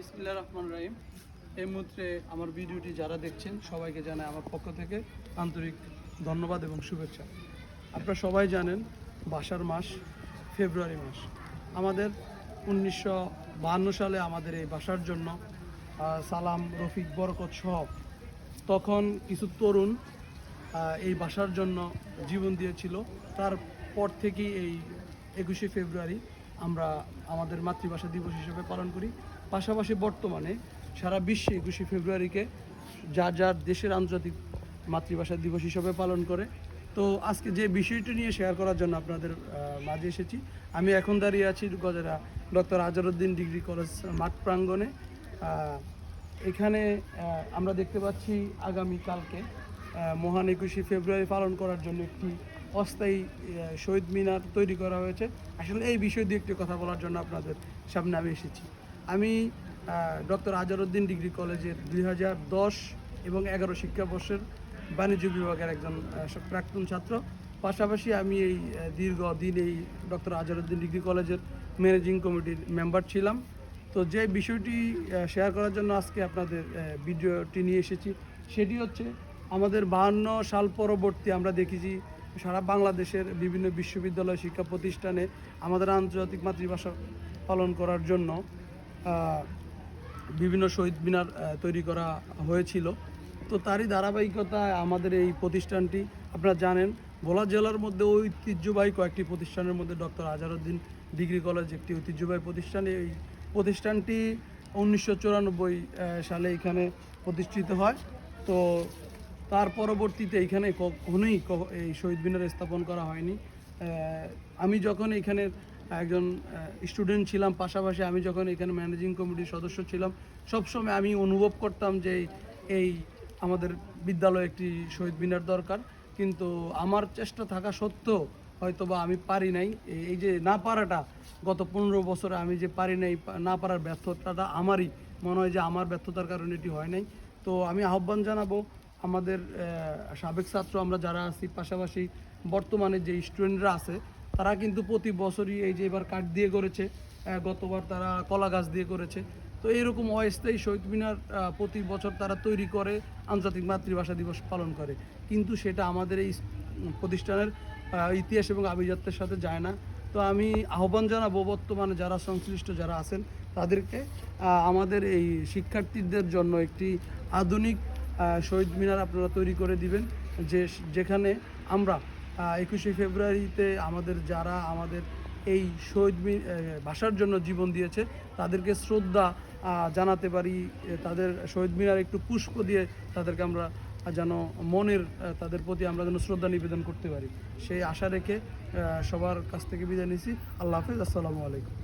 বিসমিল্লা রহমান রাহিম। এই মুহূর্তে আমার ভিডিওটি যারা দেখছেন, সবাইকে জানাই আমার পক্ষ থেকে আন্তরিক ধন্যবাদ এবং শুভেচ্ছা। আপনারা সবাই জানেন, বাসার মাস ফেব্রুয়ারি মাস। আমাদের উনিশশো সালে আমাদের এই বাসার জন্য সালাম, রফিক, বরকত সহ তখন কিছু তরুণ এই বাসার জন্য জীবন দিয়েছিল। তারপর থেকেই এই একুশে ফেব্রুয়ারি আমরা আমাদের মাতৃভাষা দিবস হিসেবে পালন করি। পাশাপাশি বর্তমানে সারা বিশ্বে একুশে ফেব্রুয়ারিকে যা যার দেশের আন্তর্জাতিক মাতৃভাষা দিবস হিসেবে পালন করে। তো আজকে যে বিষয়টি নিয়ে শেয়ার করার জন্য আপনাদের মাঝে এসেছি, আমি এখন দাঁড়িয়ে আছি Gajra doctor Azharuddin degree college মাঠ প্রাঙ্গণে। এখানে আমরা দেখতে পাচ্ছি আগামী কালকে মহান একুশে ফেব্রুয়ারি পালন করার জন্য একটি অস্থায়ী শহীদ মিনার তৈরি করা হয়েছে। আসলে এই বিষয় দিয়ে একটি কথা বলার জন্য আপনাদের সামনে আমি এসেছি। আমি ডক্টর আজরুদ্দিন ডিগ্রি কলেজের দুই হাজার দশ এবং এগারো শিক্ষাবর্ষের বাণিজ্য বিভাগের একজন প্রাক্তন ছাত্র। পাশাপাশি আমি এই দীর্ঘ দিন এই ডক্টর আজরুদ্দিন ডিগ্রি কলেজের ম্যানেজিং কমিটির মেম্বার ছিলাম। তো যে বিষয়টি শেয়ার করার জন্য আজকে আপনাদের ভিডিওটি নিয়ে এসেছি, সেটি হচ্ছে আমাদের বাহান্ন সাল পরবর্তী আমরা দেখেছি সারা বাংলাদেশের বিভিন্ন বিশ্ববিদ্যালয় শিক্ষা প্রতিষ্ঠানে আমাদের আন্তর্জাতিক মাতৃভাষা পালন করার জন্য বিভিন্ন শহীদ মিনার তৈরি করা হয়েছিল। তো তারই ধারাবাহিকতায় আমাদের এই প্রতিষ্ঠানটি, আপনারা জানেন, ভোলা জেলার মধ্যে ঐতিহ্যবাহী কয়েকটি প্রতিষ্ঠানের মধ্যে ডক্টর আজারউদ্দিন ডিগ্রি কলেজ একটি ঐতিহ্যবাহী প্রতিষ্ঠান। এই প্রতিষ্ঠানটি উনিশশো চুরানব্বই সালে এখানে প্রতিষ্ঠিত হয়। তো তার পরবর্তীতে এখানে কখনোই এই শহীদ মিনার স্থাপন করা হয়নি। আমি যখন এখানে একজন স্টুডেন্ট ছিলাম, পাশাপাশি আমি যখন এখানে ম্যানেজিং কমিটির সদস্য ছিলাম, সবসময় আমি অনুভব করতাম যে এই আমাদের বিদ্যালয়ে একটি শহীদ মিনার দরকার। কিন্তু আমার চেষ্টা থাকা সত্ত্বেও হয়তো বা আমি পারি নাই। এই- যে না পারাটা, গত পনেরো বছরে আমি যে পারি নাই না পারার ব্যর্থতাটা আমারই। মনে হয় যে আমার ব্যর্থতার কারণে এটি হয় নাই। তো আমি আহ্বান জানাব আমাদের সাবেক ছাত্র আমরা যারা আছি, পাশাপাশি বর্তমানে যে স্টুডেন্টরা আছে তারা কিন্তু প্রতি বছরই এই যে এবার কাঠ দিয়ে করেছে গতবার তারা কলা গাছ দিয়ে করেছে। তো এইরকম অস্থায়ী শহীদ মিনার প্রতি বছর তারা তৈরি করে, আন্তর্জাতিক মাতৃভাষা দিবস পালন করে। কিন্তু সেটা আমাদের এই প্রতিষ্ঠানের ইতিহাস এবং আভিজাত্যের সাথে যায় না। তো আমি আহ্বান জানাব বর্তমানে যারা সংশ্লিষ্ট যারা আছেন, তাদেরকে আমাদের এই শিক্ষার্থীদের জন্য একটি আধুনিক শহীদ মিনার আপনারা তৈরি করে দিবেন, যে, যেখানে আমরা একুশে ফেব্রুয়ারিতে আমাদের যারা আমাদের এই শহীদ ভাষার জন্য জীবন দিয়েছে, তাদেরকে শ্রদ্ধা জানাতে পারি। তাদের শহীদ মিনার একটু পুষ্প দিয়ে তাদেরকে আমরা যেন মনের তাদের প্রতি আমরা যেন শ্রদ্ধা নিবেদন করতে পারি। সেই আশা রেখে সবার কাছ থেকে বিদায় নিছি আল্লাহ হাফিজ, আসসালামু আলাইকুম।